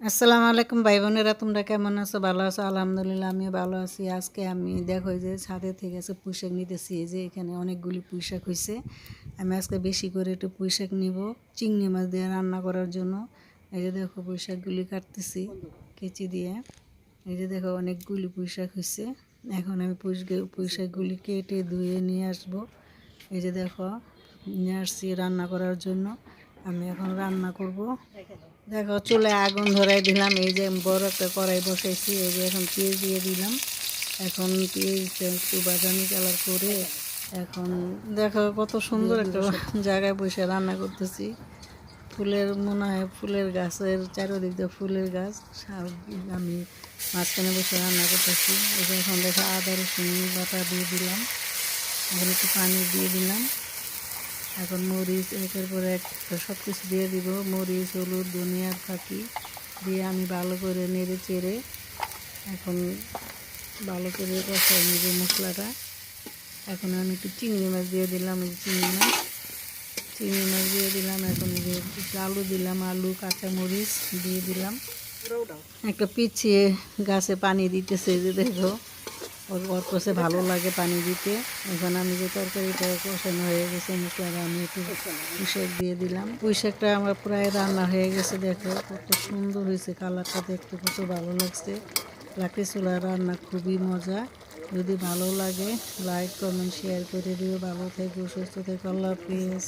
আসসালামু আলাইকুম ভাই বোনেরা, তোমরা কেমন আছো? ভালো আছো? আলহামদুলিল্লাহ, আমিও ভালো আছি। আজকে আমি দেখো যে ছাদে থেকে আছে পুঁইশাক নিতেছি। যে এখানে অনেকগুলি পুঁইশাক হয়েছে আমি আজকে বেশি করে একটু পুঁইশাক নিব চিংড়ি মাছ দিয়ে রান্না করার জন্য। এই যে দেখো পুঁইশাকগুলি কাটতেছি কেচি দিয়ে। এই যে দেখো অনেকগুলি পুঁইশাক হয়েছে এখন আমি পুঁইশ পুঁইশাকগুলি কেটে ধুয়ে নিয়ে আসব। এই যে দেখো, নিয়ে আসছি রান্না করার জন্য। আমি এখন রান্না করব। দেখো, চুলে আগুন ধরাই দিলাম, এই যে বড় একটা কড়াই বসেছি, এই যে এখন পেঁয়াজ দিয়ে দিলাম। এখন পেঁয়াজটা একটু বাদামি কালার করে এখন দেখো কত সুন্দর একটা জায়গায় বসে রান্না করতেছি। ফুলের, মনে হয় ফুলের গাছের চারিদিক দিয়ে ফুলের গাছ। আমি মাঝখানে বসে রান্না করতেছি। এখন দেখো আদা রসুন বাটা দিয়ে দিলাম। এখন একটু পানি দিয়ে দিলাম। এখন মরিচ একের পর এক সব কিছু দিয়ে দিব। মরিচ হলুদ ধনিয়ার ফাঁকি দিয়ে আমি ভালো করে নেড়ে চেড়ে এখন ভালো করে কষাই নেব মশলাটা। এখন আমি একটু চিংড়ি মাছ দিয়ে দিলাম যে চিংড়ি মাছ। চিংড়ি মাছ দিয়ে দিলাম এখন একটু আলু দিলাম আলু কাঁচা মরিচ দিয়ে দিলাম। একটা পিছিয়ে গাছে পানি দিতেছে যে দেখো। ওর কাছে ভালো লাগে পানি দিতে। এখন আমি যে তরকারিটা কষানো হয়ে গেছে মশলাটা আমি একটু পুঁইশাক দিয়ে দিলাম। পুঁইশাকটা আমার প্রায় রান্না হয়ে গেছে, দেখো কত সুন্দর হয়েছে কালারটা দেখতে, কত ভালো লাগছে। লাকড়ি চুলা রান্না খুবই মজা। যদি ভালো লাগে, লাইক, কমেন্ট, শেয়ার করে দিও। ভালো থেকো, সুস্থ থেকো, আল্লাহ হাফিজ।